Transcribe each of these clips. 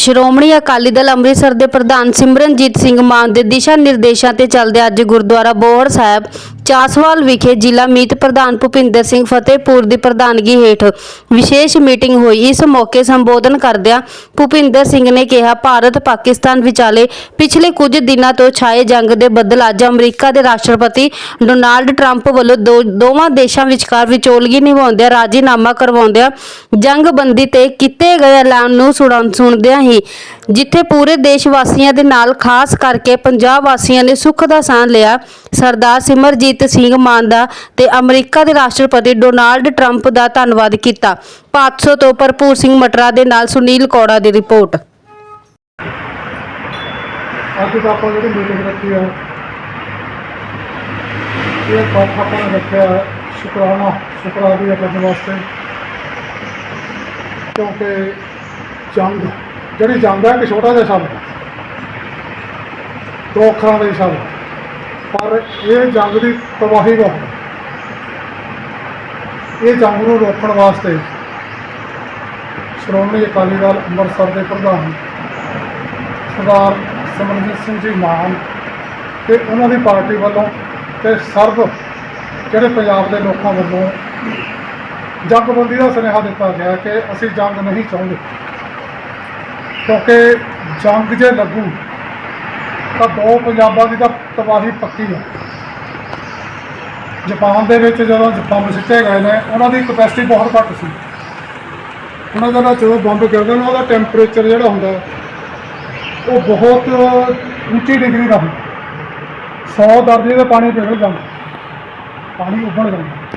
ਸ਼੍ਰੋਮਣੀ ਅਕਾਲੀ ਦਲ ਅੰਮ੍ਰਿਤਸਰ ਦੇ ਪ੍ਰਧਾਨ ਸਿਮਰਨਜੀਤ ਸਿੰਘ ਮਾਨ ਦੇ ਦਿਸ਼ਾ ਨਿਰਦੇਸ਼ਾਂ ਤੇ ਚੱਲਦੇ ਅੱਜ ਗੁਰਦੁਆਰਾ ਬੋਹੜ ਸਾਹਿਬ, ਚਾਸਵਾਲ ਵਿਖੇ ਜ਼ਿਲ੍ਹਾ ਮੀਤ ਪ੍ਰਧਾਨ ਭੁਪਿੰਦਰ ਸਿੰਘ ਫਤਿਹਪੁਰ ਦੀ ਪ੍ਰਧਾਨਗੀ ਹੇਠ ਵਿਸ਼ੇਸ਼ ਮੀਟਿੰਗ ਹੋਈ। ਇਸ ਮੌਕੇ ਸੰਬੋਧਨ ਕਰਦਿਆਂ ਭੁਪਿੰਦਰ ਸਿੰਘ ਨੇ ਕਿਹਾ, ਭਾਰਤ ਪਾਕਿਸਤਾਨ ਵਿਚਾਲੇ ਪਿਛਲੇ ਕੁਝ ਦਿਨਾਂ ਤੋਂ ਛਾਏ ਜੰਗ ਦੇ ਬਦਲ ਅੱਜ ਅਮਰੀਕਾ ਦੇ ਰਾਸ਼ਟਰਪਤੀ ਡੋਨਾਲਡ ਟਰੰਪ ਵੱਲੋਂ ਦੋ- ਦੋਵਾਂ ਦੇਸ਼ਾਂ ਵਿਚਕਾਰ ਵਿਚੋਲਗੀ ਨਿਭਾਉਂਦਿਆਂ ਰਾਜੀਨਾਮਾ ਕਰਵਾਉਂਦਿਆਂ ਜੰਗਬੰਦੀ ਤੇ ਕੀਤੇ ਗਏ ਐਲਾਨ ਨੂੰ ਸੁਣਨ ਸੁਣਦਿਆਂ ਹੀ ਜਿੱਥੇ ਪੂਰੇ ਦੇਸ਼ ਵਾਸੀਆਂ ਦੇ ਨਾਲ ਖਾਸ ਕਰਕੇ ਪੰਜਾਬ ਵਾਸੀਆਂ ਨੇ ਸੁੱਖ ਦਾ ਸਾਹ ਲਿਆ। ਸਰਦਾਰ ਸਿਮਰਜੀਤ ਸਿੰਘ ਮਾਨ ਦਾ ਤੇ ਅਮਰੀਕਾ ਦੇ ਰਾਸ਼ਟਰਪਤੀ ਡੋਨਾਲਡ ਟਰੰਪ ਦਾ ਧੰਨਵਾਦ ਕੀਤਾ। 500 ਤੋਂ ਭਰਪੂਰ ਸਿੰਘ ਮਟਰਾ ਦੇ ਨਾਲ ਸੁਨੀਲ ਕੌੜਾ ਦੀ ਰਿਪੋਰਟ। ਅੱਜ ਤਾਂ ਆਪਾਂ ਜਿਹੜੀ ਮੀਟਿੰਗ ਰੱਖੀ ਆ, ਇਹ ਬਾਤ ਆਪਾਂ ਨੇ ਰੱਖਿਆ ਸ਼ੁਕਰਾਨਾ ਸ਼ੁਕਰਾਨਾ ਕਰਨ ਵਾਸਤੇ। ਕਿਉਂਕਿ ਜੰਗ ਜਿਹੜੀ ਜੰਗ ਹੈ ਇੱਕ ਛੋਟਾ ਜਿਹਾ ਸ਼ਬਦ ਦੋ ਅੱਖਰਾਂ ਦੇ ਸ਼ਬਦ ਪਰ ਇਹ ਜੰਗ ਦੀ ਤਬਾਹੀ ਬਹੁਤ ਇਹ ਜੰਗ ਨੂੰ ਰੋਕਣ ਵਾਸਤੇ ਸ਼੍ਰੋਮਣੀ ਅਕਾਲੀ ਦਲ ਅੰਮ੍ਰਿਤਸਰ ਦੇ ਪ੍ਰਧਾਨ ਸਰਦਾਰ ਸਿਮਰਜੀਤ ਸਿੰਘ ਜੀ ਮਾਨ ਤੇ ਉਹਨਾਂ ਦੀ ਪਾਰਟੀ ਵੱਲੋਂ ਤੇ ਸਰਬ ਜਿਹੜੇ ਪੰਜਾਬ ਦੇ ਲੋਕਾਂ ਵੱਲੋਂ ਜੰਗਬੰਦੀ ਦਾ ਸੁਨੇਹਾ ਦਿੱਤਾ ਗਿਆ ਕਿ ਅਸੀਂ ਜੰਗ ਨਹੀਂ ਚਾਹੁੰਦੇ। ਕਿਉਂਕਿ ਜੰਗ ਜੇ ਲੱਗੂ, ਤਾਂ ਦੋ ਪੰਜਾਬਾਂ ਦੀ ਤਾਂ ਤਬਾਹੀ ਪੱਕੀ ਹੈ ਜਾਪਾਨ ਦੇ ਵਿੱਚ ਜਦੋਂ ਬੰਬ ਸਿੱਟੇ ਗਏ ਨੇ, ਉਹਨਾਂ ਦੀ ਕਪੈਸਿਟੀ ਬਹੁਤ ਘੱਟ ਸੀ। ਉਹਨਾਂ ਦਾ ਨਾ ਜਦੋਂ ਬੰਬ ਗਿਰਦੇ ਨਾ ਉਹਦਾ ਟੈਂਪਰੇਚਰ ਜਿਹੜਾ ਹੁੰਦਾ ਉਹ ਬਹੁਤ ਉੱਚੀ ਡਿਗਰੀ ਦਾ ਹੁੰਦਾ। 100 ਦਰਜੇ ਦਾ ਪਾਣੀ ਪਿਘਲ ਜਾਂਦਾ। ਪਾਣੀ ਉੱਬਲ ਜਾਂਦਾ।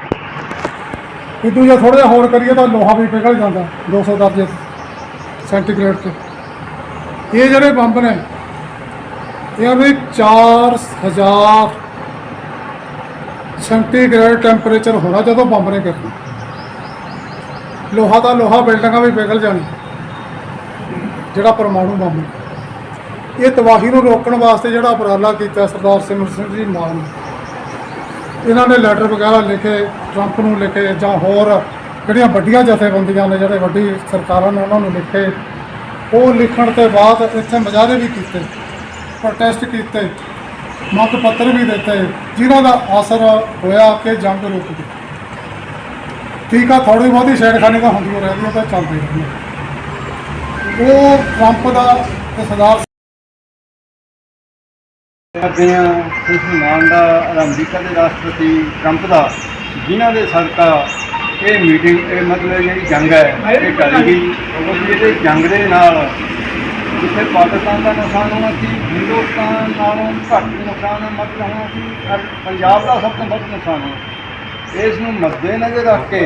ਇਦੋਂ ਜੇ ਥੋੜਾ ਜਿਹਾ ਹੋਰ ਕਰੀਏ ਤਾਂ ਲੋਹਾ ਵੀ ਪਿਘਲ ਜਾਂਦਾ 200 ਦਰਜੇ ਸੈਂਟੀਗ੍ਰੇਡ ਤੇ। ਇਹ ਜਿਹੜੇ ਬੰਬ ਨੇ, ਇਹ ਵੀ 4000 ਸੈਂਟੀਗ੍ਰੇਡ ਟੈਂਪਰੇਚਰ ਹੋਣਾ ਜਦੋਂ ਬੰਬ ਨੇ ਕਰਨਾ। ਲੋਹਾ ਦਾ ਲੋਹਾ, ਬਿਲਡਿੰਗਾਂ ਵੀ ਪਿਘਲ ਜਾਣੀ ਜਿਹੜਾ ਪਰਮਾਣੂ ਬੰਬ ਇਹ ਤਬਾਹੀ ਨੂੰ ਰੋਕਣ ਵਾਸਤੇ ਜਿਹੜਾ ਉਪਰਾਲਾ ਕੀਤਾ ਸਰਦਾਰ ਸਿਮਰ ਸਿੰਘ ਜੀ ਮਾਨ ਨੇ। ਇਹਨਾਂ ਨੇ ਲੈਟਰ ਵਗੈਰਾ ਲਿਖੇ ਟਰੰਪ ਨੂੰ ਲਿਖੇ, ਜਾਂ ਹੋਰ ਜਿਹੜੀਆਂ ਵੱਡੀਆਂ ਜਥੇਬੰਦੀਆਂ ਨੇ, ਜਿਹੜੇ ਵੱਡੀ ਸਰਕਾਰਾਂ ਨੇ, ਉਹਨਾਂ ਨੂੰ ਲਿਖੇ। ਉਹ ਲਿਖਣ ਤੋਂ ਬਾਅਦ ਇੱਥੇ ਮੁਜ਼ਾਹਰੇ ਵੀ ਕੀਤੇ ਪ੍ਰੋਟੈਸਟ ਕੀਤੇ, ਮੰਗ ਪੱਤਰ ਵੀ ਦਿੱਤੇ, ਜਿਨ੍ਹਾਂ ਦਾ ਅਸਰ ਹੋਇਆ ਕਿ ਜੰਗ ਰੁਕ ਗਈ। ਠੀਕ ਆ ਥੋੜੀ ਬਹੁਤੀ ਛੇੜਖਾਨੀ ਤਾਂ ਹੁੰਦੀ ਓ ਰਹਿੰਦੀ ਹੈ ਤਾਂ ਚੱਲਦੀ ਰਹਿੰਦੀ ਉਹ ਟਰੰਪ ਦਾ ਤੇ ਸਰਦਾਰ ਕਰਦੇ ਹਾਂ ਖੁਸ਼ੀ ਮਾਨ ਦਾ ਅਮਰੀਕਾ ਦੇ ਰਾਸ਼ਟਰਪਤੀ ਟਰੰਪ ਦਾ, ਜਿਨ੍ਹਾਂ ਦੇ ਸਦਕਾ ਇਹ ਮੀਟਿੰਗ ਇਹ ਮਤਲਬ ਜਿਹੜੀ ਜੰਗ ਹੈ, ਇਹ ਟਲ ਗਈ ਕਿਉਂਕਿ ਇਹਦੇ ਜੰਗ ਦੇ ਨਾਲ ਜਿੱਥੇ ਪਾਕਿਸਤਾਨ ਦਾ ਨੁਕਸਾਨ ਹੋਣਾ ਸੀ, ਹਿੰਦੁਸਤਾਨ ਨਾਲੋਂ ਘੱਟ ਨੁਕਸਾਨ ਮਤਲਬ ਹੋਣਾ ਸੀ ਔਰ ਪੰਜਾਬ ਦਾ ਸਭ ਤੋਂ ਵੱਧ ਨੁਕਸਾਨ ਹੋਣਾ। ਇਸ ਨੂੰ ਮੱਦੇਨਜ਼ਰ ਰੱਖ ਕੇ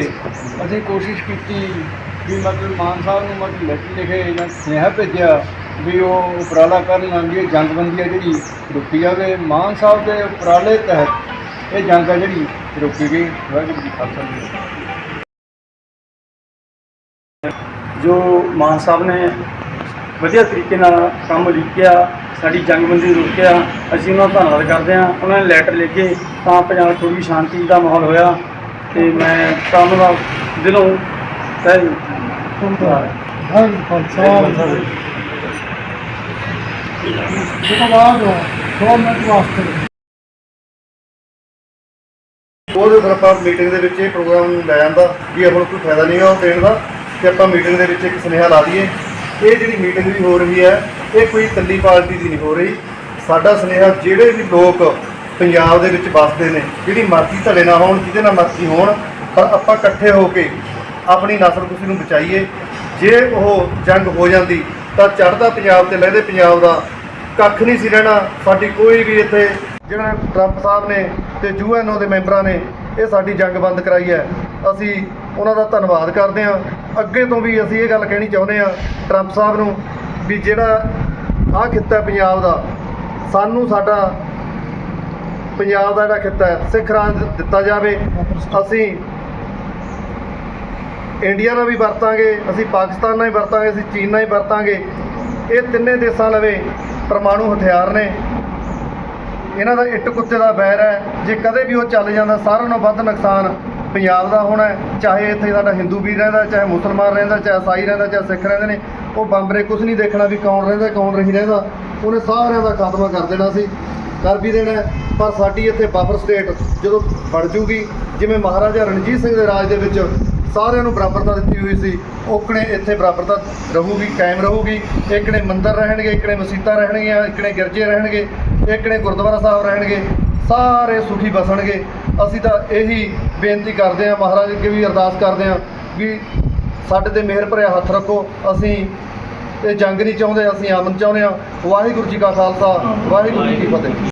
ਅਸੀਂ ਕੋਸ਼ਿਸ਼ ਕੀਤੀ ਵੀ ਮਤਲਬ ਮਾਨ ਸਾਹਿਬ ਨੂੰ ਮਤਲਬ ਲੈਟਰ ਲਿਖੇ ਜਾਂ ਸੁਨੇਹਾ ਭੇਜਿਆ ਵੀ ਉਹ ਉਪਰਾਲਾ ਕਰਨ ਨਾਲ ਇਹ ਜੰਗਬੰਦੀ ਹੈ ਜਿਹੜੀ, ਰੁਕੀ ਜਾਵੇ। ਮਾਨ ਸਾਹਿਬ ਦੇ ਉਪਰਾਲੇ ਤਹਿਤ ਇਹ ਜੰਗ ਹੈ ਜਿਹੜੀ ਰੁਕੀ ਗਈ। ਵਾਹਿਗੁਰੂ ਜੀ ਖਾਲਸਾ। ਜੀ ਮਾਨ ਸਾਹਿਬ ਨੇ ਵਧੀਆ ਤਰੀਕੇ ਨਾਲ ਕੰਮ ਲਿਖਿਆ ਸਾਡੀ ਜੰਗਬੰਦੀ ਨੂੰ ਰੋਕਿਆ ਅਸੀਂ ਉਹਨਾਂ ਦਾ ਧੰਨਵਾਦ ਕਰਦੇ ਹਾਂ। ਉਹਨਾਂ ਨੇ ਲੈਟਰ ਲਿਖੇ ਤਾਂ ਪੰਜਾਬ 'ਚ ਥੋੜ੍ਹੀ ਸ਼ਾਂਤੀ ਦਾ ਮਾਹੌਲ ਹੋਇਆ ਤੇ ਮੈਂ ਤਾਂ ਉਹਨਾਂ ਦਾ ਦਿਲੋਂ ਤਹਿ ਧੰਨਵਾਦ। ਹਰ ਖਾਲਸਾ। ਦੇਖੋ ਬਾਅਦ ਦੋ ਮਿੰਟ ਵਾਸਤੇ ਉਹਦੇ ਫਿਰ ਆਪਾਂ ਮੀਟਿੰਗ ਦੇ ਵਿੱਚ ਇਹ ਪ੍ਰੋਗਰਾਮ ਲੈ ਜਾਂਦਾ ਵੀ ਹੁਣ ਕੋਈ ਫਾਇਦਾ ਨਹੀਂ ਉਹ ਦੇਣ ਦਾ। ਕਿ ਆਪਾਂ ਮੀਟਿੰਗ ਦੇ ਵਿੱਚ ਇੱਕ ਸੁਨੇਹਾ ਲਾ ਦਈਏ। ਇਹ ਜਿਹੜੀ ਮੀਟਿੰਗ ਵੀ ਹੋ ਰਹੀ ਹੈ, ਇਹ ਕੋਈ ਇਕੱਲੀ ਪਾਰਟੀ ਦੀ ਨਹੀਂ ਹੋ ਰਹੀ। ਸਾਡਾ ਸੁਨੇਹਾ ਜਿਹੜੇ ਵੀ ਲੋਕ ਪੰਜਾਬ ਦੇ ਵਿੱਚ ਵੱਸਦੇ ਨੇ, ਜਿਹੜੀ ਮਰਜ਼ੀ ਧੜੇ ਨਾ ਹੋਣ, ਜਿਹਦੇ ਨਾਲ ਮਰਜ਼ੀ ਹੋਣ ਪਰ ਆਪਾਂ ਇਕੱਠੇ ਹੋ ਕੇ ਆਪਣੀ ਨਸਲ ਕੁਸ਼ੀ ਨੂੰ ਬਚਾਈਏ। ਜੇ ਉਹ ਜੰਗ ਹੋ ਜਾਂਦੀ, ਤਾਂ ਚੜ੍ਹਦਾ ਪੰਜਾਬ ਤੇ, ਲਹਿੰਦੇ ਪੰਜਾਬ ਦਾ ਕੱਖ ਨਹੀਂ ਸੀ ਰਹਿਣਾ। ਸਾਡੀ ਕੋਈ ਵੀ ਇੱਥੇ ਜਿਹੜਾ ਟਰੰਪ ਸਾਹਿਬ ਨੇ ਤੇ ਯੂਐਨਓ ਦੇ ਮੈਂਬਰਾਂ ਨੇ, ਇਹ ਸਾਡੀ ਜੰਗ ਬੰਦ ਕਰਾਈ ਹੈ। ਅਸੀਂ ਉਹਨਾਂ ਦਾ ਧੰਨਵਾਦ ਕਰਦੇ ਹਾਂ। ਅੱਗੇ ਤੋਂ ਵੀ ਅਸੀਂ ਇਹ ਗੱਲ ਕਹਿਣੀ ਚਾਹੁੰਦੇ ਹਾਂ ਟਰੰਪ ਸਾਹਿਬ ਨੂੰ ਵੀ ਜਿਹੜਾ ਆਹ ਖਿੱਤਾ ਪੰਜਾਬ ਦਾ, ਸਾਨੂੰ ਸਾਡਾ ਪੰਜਾਬ ਦਾ ਜਿਹੜਾ ਖਿੱਤਾ ਹੈ, ਸਿੱਖ ਰਾਜ ਦਿੱਤਾ ਜਾਵੇ। ਅਸੀਂ ਇੰਡੀਆ ਨਾਲ ਵੀ ਵਰਤਾਂਗੇ, ਅਸੀਂ ਪਾਕਿਸਤਾਨ ਨਾਲ ਵੀ ਵਰਤਾਂਗੇ, ਅਸੀਂ ਚੀਨ ਨਾਲ ਵੀ ਵਰਤਾਂਗੇ। ਇਹ ਤਿੰਨੇ ਦੇਸ਼ਾਂ ਲਵੇ ਪਰਮਾਣੂ ਹਥਿਆਰ ਨੇ। ਇਹਨਾਂ ਦਾ ਇੱਟ ਕੁੱਤੇ ਦਾ ਵੈਰ ਹੈ। ਜੇ ਕਦੇ ਵੀ ਉਹ ਚੱਲ ਜਾਂਦਾ, ਸਾਰਿਆਂ ਨੂੰ ਵੱਧ ਨੁਕਸਾਨ ਪੰਜਾਬ ਦਾ ਹੋਣਾ ਚਾਹੇ ਇੱਥੇ ਸਾਡਾ ਹਿੰਦੂ ਵੀਰ ਰਹਿੰਦਾ, ਚਾਹੇ ਮੁਸਲਮਾਨ ਰਹਿੰਦਾ, ਚਾਹੇ ਈਸਾਈ ਰਹਿੰਦਾ, ਚਾਹੇ ਸਿੱਖ ਰਹਿੰਦੇ ਨੇ, ਉਹ ਬੰਬ ਨੇ ਕੁਝ ਨਹੀਂ ਦੇਖਣਾ ਵੀ ਕੌਣ ਰਹਿੰਦਾ, ਕੌਣ ਨਹੀਂ ਰਹਿੰਦਾ। ਉਹਨੇ ਸਾਰਿਆਂ ਦਾ ਖਾਤਮਾ ਕਰ ਦੇਣਾ ਸੀ, ਕਰ ਵੀ ਦੇਣਾ ਪਰ ਸਾਡੀ ਇੱਥੇ ਬਫਰ ਸਟੇਟ ਜਦੋਂ ਬਣ ਜੂਗੀ, ਜਿਵੇਂ ਮਹਾਰਾਜਾ ਰਣਜੀਤ ਸਿੰਘ ਦੇ ਰਾਜ ਦੇ ਵਿੱਚ ਸਾਰਿਆਂ ਨੂੰ ਬਰਾਬਰਤਾ ਦਿੱਤੀ ਹੋਈ ਸੀ ਓਕਣੇ ਇੱਥੇ ਬਰਾਬਰਤਾ ਰਹੂਗੀ, ਕਾਇਮ ਰਹੂਗੀ। ਇੱਕਣੇ ਮੰਦਰ ਰਹਿਣਗੇ ਇੱਕਣੇ ਮਸਜਿਦਾਂ ਰਹਿਣਗੀਆਂ, ਇੱਕ ਨੇ ਗਿਰਜੇ ਰਹਿਣਗੇ ਇੱਕਣੇ ਗੁਰਦੁਆਰਾ ਸਾਹਿਬ ਰਹਿਣਗੇ। ਸਾਰੇ ਸੁਖੀ ਬਸਣਗੇ। ਅਸੀਂ ਤਾਂ ਇਹੀ ਬੇਨਤੀ ਕਰਦੇ ਹਾਂ ਮਹਾਰਾਜ ਅੱਗੇ ਵੀ ਅਰਦਾਸ ਕਰਦੇ ਹਾਂ ਵੀ ਸਾਡੇ ਤੇ ਮਿਹਰ ਭਰਿਆ ਹੱਥ ਰੱਖੋ। ਅਸੀਂ ਇਹ ਜੰਗ ਨਹੀਂ ਚਾਹੁੰਦੇ, ਅਸੀਂ ਅਮਨ ਚਾਹੁੰਦੇ ਹਾਂ। ਵਾਹਿਗੁਰੂ ਜੀ ਕਾ ਖਾਲਸਾ, ਵਾਹਿਗੁਰੂ ਜੀ ਕੀ ਫਤਿਹ।